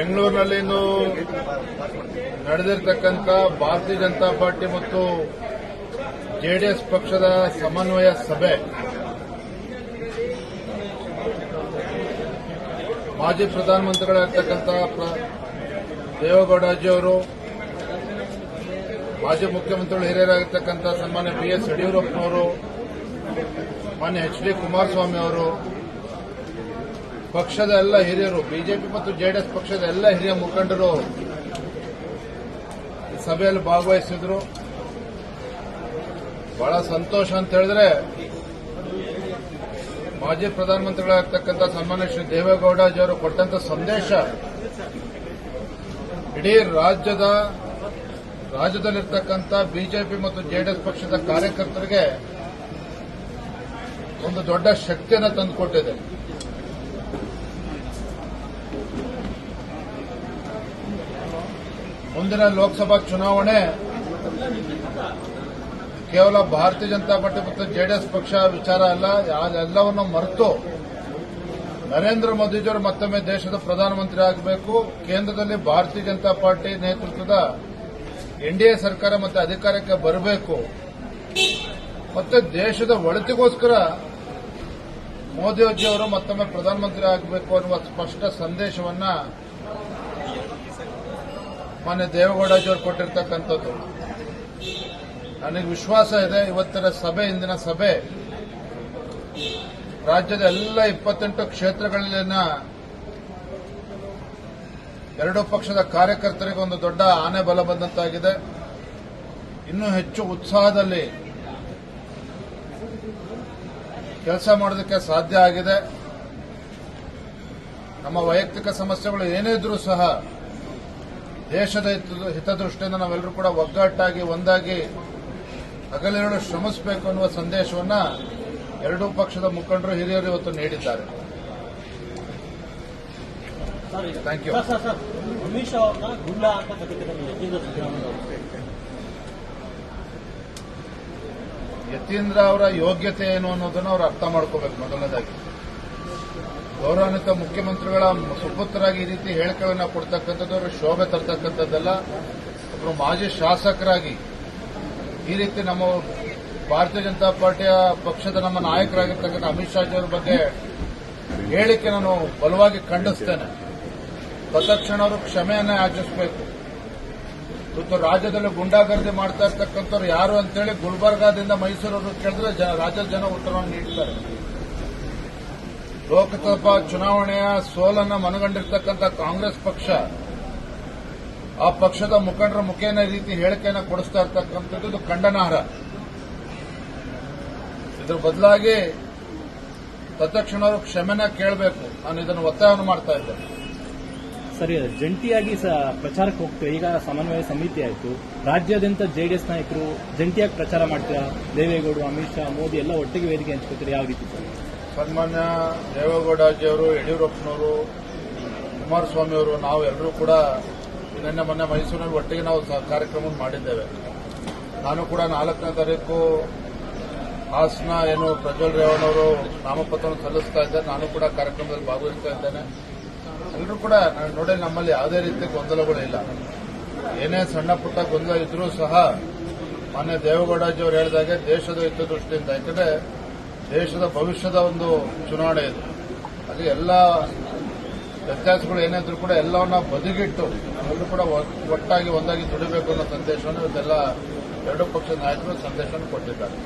ಬೆಂಗಳೂರಿನಲ್ಲಿ ಇಂದು ನಡೆದಿರ್ತಕ್ಕಂಥ ಭಾರತೀಯ ಜನತಾ ಪಾರ್ಟಿ ಮತ್ತು ಜೆಡಿಎಸ್ ಪಕ್ಷದ ಸಮನ್ವಯ ಸಭೆ. ಮಾಜಿ ಪ್ರಧಾನಮಂತ್ರಿಗಳಾಗಿರ್ತಕ್ಕಂಥ ಪ್ರ- ದೇವೇಗೌಡಜಿಯವರು ಮಾಜಿ ಮುಖ್ಯಮಂತ್ರಿಗಳು ಹಿರಿಯರಾಗಿರ್ತಕ್ಕಂಥ ಸನ್ಮಾನ್ಯ ಬಿ ಎಸ್ ಯಡಿಯೂರಪ್ಪನವರು, ಮಾನ್ಯ ಎಚ್ ಡಿ ಕುಮಾರಸ್ವಾಮಿ ಅವರು ಪಕ್ಷದ ಎಲ್ಲ ಹಿರಿಯರು, ಬಿಜೆಪಿ ಮತ್ತು ಜೆಡಿಎಸ್ ಪಕ್ಷದ ಎಲ್ಲ ಹಿರಿಯ ಮುಖಂಡರು ಸಭೆಯಲ್ಲಿ ಭಾಗವಹಿಸಿದ್ರು. ಬಹಳ ಸಂತೋಷ ಅಂತ ಹೇಳಿದ್ರೆ, ಮಾಜಿ ಪ್ರಧಾನಮಂತ್ರಿಗಳಾಗಿರ್ತಕ್ಕಂಥ ಸನ್ಮಾನ್ಯ ಶ್ರೀ ದೇವೇಗೌಡಜಿಯವರು ಕೊಟ್ಟಂತ ಸಂದೇಶ ಇಡೀ ರಾಜ್ಯದ, ರಾಜ್ಯದಲ್ಲಿರ್ತಕ್ಕಂಥ ಬಿಜೆಪಿ ಮತ್ತು ಜೆಡಿಎಸ್ ಪಕ್ಷದ ಕಾರ್ಯಕರ್ತರಿಗೆ ಒಂದು ದೊಡ್ಡ ಶಕ್ತಿಯನ್ನು ತಂದುಕೊಟ್ಟಿದೆ. ಮುಂದಿನ ಲೋಕಸಭಾ ಚುನಾವಣೆ ಕೇವಲ ಭಾರತೀಯ ಜನತಾ ಪಾರ್ಟಿ ಮತ್ತು ಜೆಡಿಎಸ್ ಪಕ್ಷ ವಿಚಾರ ಅಲ್ಲ, ಅದೆಲ್ಲವನ್ನು ಮರೆತು ನರೇಂದ್ರ ಮೋದಿಜಿಯವರು ಮತ್ತೊಮ್ಮೆ ದೇಶದ ಪ್ರಧಾನಮಂತ್ರಿ ಆಗಬೇಕು. ಕೇಂದ್ರದಲ್ಲಿ ಭಾರತೀಯ ಜನತಾ ಪಾರ್ಟಿ ನೇತೃತ್ವದ ಎನ್ಡಿಎ ಸರ್ಕಾರ ಮತ್ತೆ ಅಧಿಕಾರಕ್ಕೆ ಬರಬೇಕು. ಮತ್ತೆ ದೇಶದ ಒಳಿತಿಗೋಸ್ಕರ ಮೋದಿಜಿಯವರು ಮತ್ತೊಮ್ಮೆ ಪ್ರಧಾನಮಂತ್ರಿ ಆಗಬೇಕು ಅನ್ನುವ ಸ್ಪಷ್ಟ ಸಂದೇಶವನ್ನ ಮಾನ್ಯ ದೇವೇಗೌಡಜಿಯವರು ಕೊಟ್ಟಿರ್ತಕ್ಕಂಥದ್ದು. ನನಗೆ ವಿಶ್ವಾಸ ಇದೆ, ಇವತ್ತಿನ ಸಭೆ, ಇಂದಿನ ಸಭೆ, ರಾಜ್ಯದ ಎಲ್ಲ ಇಪ್ಪತ್ತೆಂಟು ಕ್ಷೇತ್ರಗಳಲ್ಲಿನ ಎರಡೂ ಪಕ್ಷದ ಕಾರ್ಯಕರ್ತರಿಗೆ ಒಂದು ದೊಡ್ಡ ಆನೆ ಬಲ ಬಂದಂತಾಗಿದೆ. ಇನ್ನೂ ಹೆಚ್ಚು ಉತ್ಸಾಹದಲ್ಲಿ ಕೆಲಸ ಮಾಡೋದಕ್ಕೆ ಸಾಧ್ಯ ಆಗಿದೆ. ನಮ್ಮ ವೈಯಕ್ತಿಕ ಸಮಸ್ಯೆಗಳು ಏನೇ ಇದ್ರೂ ಸಹ ದೇಶದ ಹಿತ- ಹಿತದೃಷ್ಟಿಯಿಂದ ನಾವೆಲ್ಲರೂ ಕೂಡ ಒಗ್ಗಟ್ಟಾಗಿ ಒಂದಾಗಿ ಹಗಲಿರುಳು ಶ್ರಮಿಸಬೇಕು ಅನ್ನುವ ಸಂದೇಶವನ್ನ ಎರಡೂ ಪಕ್ಷದ ಮುಖಂಡರು ಹಿರಿಯರು ಇವತ್ತು ನೀಡಿದ್ದಾರೆ. ಯತೀಂದ್ರ ಅವರ ಯೋಗ್ಯತೆ ಏನು ಅನ್ನೋದನ್ನು ಅವರು ಅರ್ಥ ಮಾಡ್ಕೋಬೇಕು ಮೊದಲನೇದಾಗಿ. ಗೌರವಾನ್ವಿತ ಮುಖ್ಯಮಂತ್ರಿಗಳ ಸುಪುತ್ರರಾಗಿ ಈ ರೀತಿ ಹೇಳಿಕೆಗಳನ್ನ ಕೊಡ್ತಕ್ಕಂಥದ್ದು ಅವರು ಶೋಭೆ ತರ್ತಕ್ಕಂಥದ್ದಲ್ಲ. ಒಬ್ಬರು ಮಾಜಿ ಶಾಸಕರಾಗಿ ಈ ರೀತಿ ನಮ್ಮ ಭಾರತೀಯ ಜನತಾ ಪಾರ್ಟಿಯ ಪಕ್ಷದ ನಮ್ಮ ನಾಯಕರಾಗಿರ್ತಕ್ಕಂಥ ಅಮಿತ್ ಶಾಜಿಯವರ ಬಗ್ಗೆ ಹೇಳಿಕೆ ನಾನು ಬಲವಾಗಿ ಖಂಡಿಸ್ತೇನೆ. ತತ್ಕ್ಷಣ ಅವರು ಕ್ಷಮೆಯನ್ನ ಯಾಚಿಸಬೇಕು ಇವತ್ತು ರಾಜ್ಯದಲ್ಲಿ ಗುಂಡಾಗರ್ದಿ ಮಾಡ್ತಾ ಇರ್ತಕ್ಕಂಥವ್ರು ಯಾರು ಅಂತೇಳಿ ಗುಲ್ಬರ್ಗಾದಿಂದ ಮೈಸೂರವರು ಕೇಳಿದ್ರೆ ರಾಜ್ಯದ ಜನ ಉತ್ತರವನ್ನು ನೀಡ್ತಾರೆ. ಲೋಕಸಭಾ ಚುನಾವಣೆಯ ಸೋಲನ್ನ ಮನಗಂಡಿರ್ತಕ್ಕಂಥ ಕಾಂಗ್ರೆಸ್ ಪಕ್ಷ ಆ ಪಕ್ಷದ ಮುಖಂಡರ ಮುಖೇನ ರೀತಿ ಹೇಳಿಕೆಯನ್ನು ಕೊಡಿಸ್ತಾ ಇರ್ತಕ್ಕಂಥದ್ದು ಖಂಡನಾರ್ಹ. ಇದರ ಬದಲಾಗಿ ತತ್ಕ್ಷಣ ಅವರು ಕ್ಷಮೆನ ಕೇಳಬೇಕು. ನಾನು ಇದನ್ನು ಒತ್ತಾಯವನ್ನು ಮಾಡ್ತಾ ಇದ್ದೇನೆ. ಸರಿ ಜಂಟಿಯಾಗಿ ಪ್ರಚಾರಕ್ಕೆ ಹೋಗ್ತೀವಿ ಈಗ ಸಮನ್ವಯ ಸಮಿತಿ ಆಯಿತು. ರಾಜ್ಯಾದ್ಯಂತ ಜೆಡಿಎಸ್ ನಾಯಕರು ಜಂಟಿಯಾಗಿ ಪ್ರಚಾರ ಮಾಡ್ತೀರಾ? ದೇವೇಗೌಡರು ಅಮಿತ್ ಶಾ, ಮೋದಿ ಎಲ್ಲ ಒಟ್ಟಿಗೆ ವೇದಿಕೆ ಹಂಚ್ಕೋತೀರಿ? ಯಾವ ರೀತಿ ಸರ್? ಸನ್ಮಾನ್ಯ ದೇವೇಗೌಡಜಿಯವರು, ಯಡಿಯೂರಪ್ಪನವರು, ಕುಮಾರಸ್ವಾಮಿಯವರು ನಾವು ಎಲ್ಲರೂ ಕೂಡ ನಿನ್ನೆ ಮೊನ್ನೆ ಮೈಸೂರಿನಲ್ಲಿ ಒಟ್ಟಿಗೆ ನಾವು ಕಾರ್ಯಕ್ರಮವನ್ನು ಕಾರ್ಯಕ್ರಮ ಮಾಡಿದ್ದೇವೆ. ನಾನು ಕೂಡ ನಾಲ್ಕನೇ ತಾರೀಕು ಹಾಸನ ಏನು ಪ್ರಜ್ವಲ್ ರೇವಣ್ಣವರು ನಾಮಪತ್ರವನ್ನು ಸಲ್ಲಿಸ್ತಾ ಇದ್ದಾರೆ. ನಾನು ಕೂಡ ಕಾರ್ಯಕ್ರಮದಲ್ಲಿ ಭಾಗವಹಿಸ್ತಾ ಇದ್ದೇನೆ. ಎಲ್ಲರೂ ಕೂಡ ನೋಡಿ, ನಮ್ಮಲ್ಲಿ ಯಾವುದೇ ರೀತಿ ಗೊಂದಲಗಳು ಇಲ್ಲ. ಏನೇ ಸಣ್ಣ ಪುಟ್ಟ ಗೊಂದಲ ಇದ್ರೂ ಸಹ ಮಾನ್ಯ ದೇವೇಗೌಡಜಿಯವರು ಹೇಳಿದಾಗೆ ದೇಶದ ಹಿತದೃಷ್ಟಿಯಿಂದ. ಯಾಕಂದ್ರೆ ದೇಶದ ಭವಿಷ್ಯದ ಒಂದು ಚುನಾವಣೆ ಇದು. ಅಲ್ಲಿ ಎಲ್ಲ ವ್ಯತ್ಯಾಸಗಳು ಏನಾದರೂ ಕೂಡ ಎಲ್ಲವನ್ನ ಬದಿಗಿಟ್ಟು ಎಲ್ಲರೂ ಕೂಡ ಒಟ್ಟಾಗಿ ಒಂದಾಗಿ ದುಡಿಬೇಕು ಅನ್ನೋ ಸಂದೇಶವನ್ನು ಇವತ್ತೆಲ್ಲ ಎರಡು ಪಕ್ಷದ ನಾಯಕರು ಸಂದೇಶವನ್ನು ಕೊಟ್ಟಿದ್ದಾರೆ.